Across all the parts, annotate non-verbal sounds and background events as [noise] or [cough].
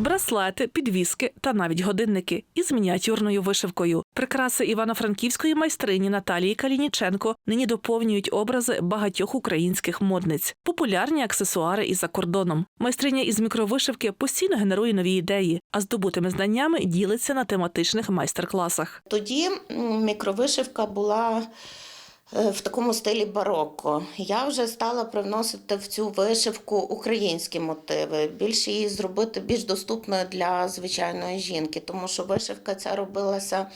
браслети, підвіски та навіть годинники із мініатюрною вишивкою. Прикраси івано-франківської майстрині Наталії Калініченко нині доповнюють образи багатьох українських модниць, популярні аксесуари і за кордоном. Майстриня із мікровишивки постійно генерує нові ідеї, а здобутими знаннями ділиться на тематичних майстер-класах. Тоді мікровишивка була в такому стилі барокко. Я вже стала привносити в цю вишивку українські мотиви, більше її зробити більш доступною для звичайної жінки, тому що вишивка ця робилася.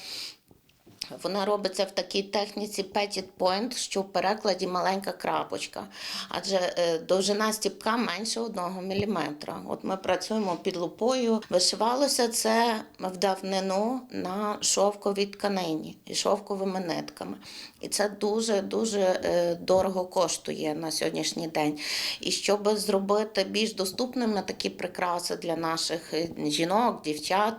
Вона робиться в такій техніці petit point, що в перекладі маленька крапочка, адже е, довжина стіпка менше одного міліметра. От ми працюємо під лупою. Вишивалося це в давнину на шовковій тканині і шовковими нитками. І це дуже дуже е, дорого коштує на сьогоднішній день. І щоб зробити більш доступними такі прикраси для наших е, жінок, дівчат,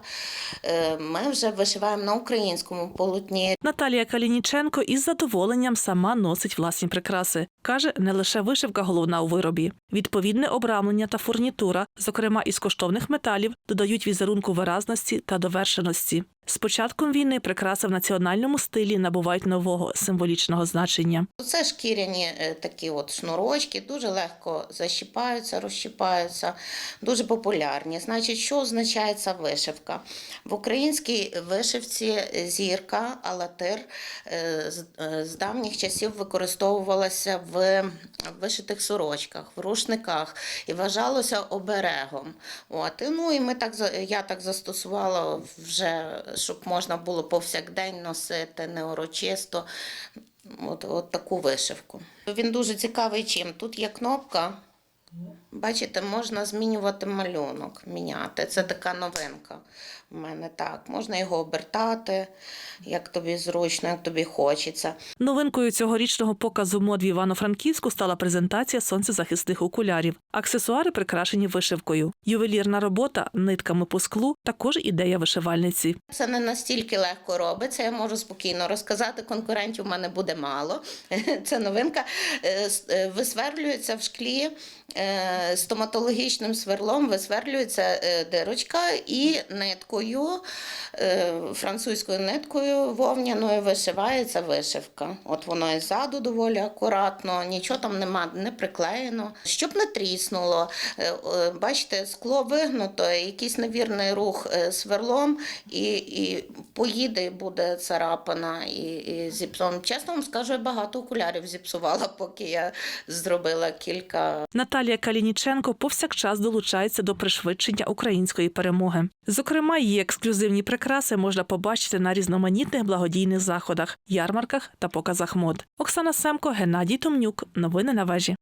ми вже вишиваємо на українському полотні. Наталія Калініченко із задоволенням сама носить власні прикраси. Каже, не лише вишивка головна у виробі. Відповідне обрамлення та фурнітура, зокрема із коштовних металів, додають візерунку виразності та довершеності. З початком війни прикраси в національному стилі набувають нового символічного значення. Це шкіряні е, такі от шнурочки, дуже легко защіпаються, розщіпаються, дуже популярні. Значить, що означає ця вишивка? В українській вишивці зірка, алатир е, з- е, давніх часів використовувалася в вишитих сорочках, в рушниках і вважалося оберегом. От. Ну, і ми так, я так застосувала вже, щоб можна було повсякдень носити, не урочисто. От, от таку вишивку. Він дуже цікавий чим. Тут є кнопка. Бачите, можна змінювати малюнок, міняти. Це така новинка в мене так. Можна його обертати, як тобі зручно, як тобі хочеться. Новинкою цьогорічного показу мод в Івано-Франківську стала презентація сонцезахисних окулярів. Аксесуари прикрашені вишивкою. Ювелірна робота нитками по склу також ідея вишивальниці. Це не настільки легко робиться. Я можу спокійно розказати. Конкурентів в мене буде мало. [laughs] Це новинка. Е, е, Висверлюється в шклі е, стоматологічним сверлом, висверлюється е, дирочка і ниткою, е, французькою ниткою вовняною вишивається вишивка. От воно і ззаду доволі акуратно, нічого там нема, не приклеєно. Щоб не тріснуло. Е, Бачите, скло вигнуто, якийсь невірний рух сверлом, і, і поїде, буде царапана і, і зіпсована. Чесно вам скажу, я багато окулярів зіпсувала, поки я зробила кілька Наталія Калініченко повсякчас долучається до пришвидшення української перемоги. Зокрема, її ексклюзивні прикраси можна побачити на різноманітних благодійних заходах, ярмарках та показах мод. Оксана Семко, Геннадій Томнюк. Новини на вежі.